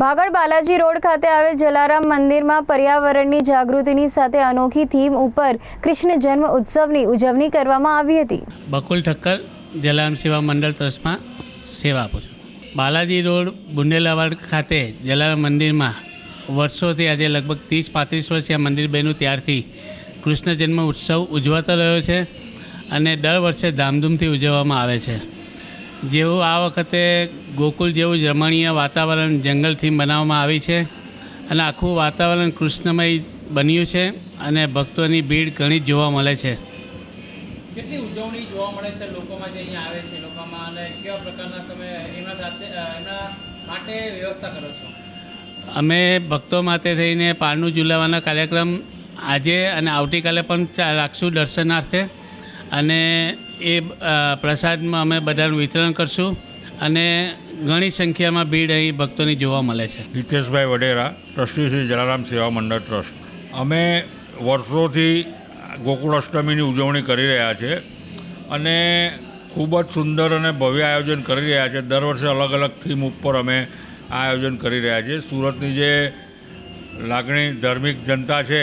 ભાગળ Balaji road ખાતે આવેલ જલારામ મંદિરમાં પર્યાવરણની જાગૃતિની સાથે અનોખી થીમ ઉપર કૃષ્ણ જન્મ ઉત્સવની ઉજવણી કરવામાં આવી હતી. બકુલ ઠક્કર જલારામ સેવા મંડળ ટ્રસ્ટમાં સેવા આપું છું. બાલાજી રોડ બુંડેલાવાડ ખાતે જલારામ મંદિરમાં વર્ષોથી આજે લગભગ ત્રીસ પાંત્રીસ વર્ષથી આ મંદિર બન્યું. ત્યારથી કૃષ્ણ જન્મ ઉત્સવ ઉજવાતો રહ્યો છે અને દર વર્ષે ધામધૂમથી ઉજવવામાં આવે છે. જેવું આ વખતે ગોકુલ જેવું રમણીય વાતાવરણ જંગલ થીમ બનાવવામાં આવી છે અને આખું વાતાવરણ કૃષ્ણમય બન્યું છે અને ભક્તોની ભીડ ઘણી જોવા મળે છે. કેટલી ઉજવણી જોવા મળે છે લોકોમાં જે અહીંયા આવે છે લોકોમાં અને કેવા પ્રકારના તમે એમના સાથે અ, એમના માટે વ્યવસ્થા કરો છો? અમે ભક્તો માટે થઈને પારનું ઝુલાવવાના કાર્યક્રમ આજે અને આવતીકાલે પણ રાખશું દર્શનાર્થે. અને એ પ્રસાદમાં અમે બધાનું વિતરણ કરશું અને ઘણી સંખ્યામાં ભીડ અહીં ભક્તોની જોવા મળે છે. Hiteshbhai Vadera, trustee Shri Jalaram Seva Mandal trust. અમે વર્ષોથી ગોકુળ અષ્ટમીની ઉજવણી કરી રહ્યા છે અને ખૂબ જ સુંદર અને ભવ્ય આયોજન કરી રહ્યા છે. દર વર્ષે અલગ અલગ થીમ ઉપર અમે આ આયોજન કરી રહ્યા છીએ. સુરતની જે લાગણી ધાર્મિક જનતા છે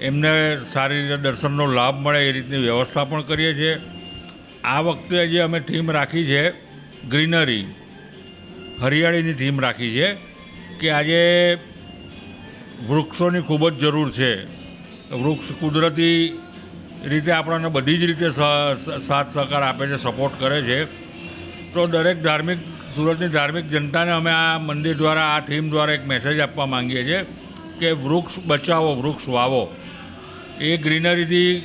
એમને સારી રીતે દર્શનનો લાભ મળે એ રીતની વ્યવસ્થા પણ કરીએ છીએ. આ વખતે જે અમે થીમ રાખી છે, ગ્રીનરી, હરિયાળીની થીમ રાખી છે કે આજે વૃક્ષોની ખૂબ જ જરૂર છે. વૃક્ષ કુદરતી રીતે આપણને બધી જ રીતે સાથ સહકાર આપે છે, સપોર્ટ કરે છે. તો દરેક ધાર્મિક, સુરતની ધાર્મિક જનતાને અમે આ મંદિર દ્વારા, આ થીમ દ્વારા એક મેસેજ આપવા માંગીએ છીએ કે વૃક્ષ બચાવો, વૃક્ષ વાવો. એ ગ્રીનરીથી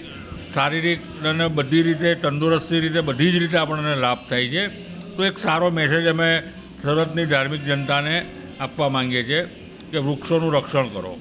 શારીરિક અને બધી રીતે તંદુરસ્તી રીતે બધી જ રીતે આપણને લાભ થાય છે. તો એક સારો મેસેજ અમે સુરતની ધાર્મિક જનતાને આપવા માંગીએ છીએ કે વૃક્ષોનું રક્ષણ કરો.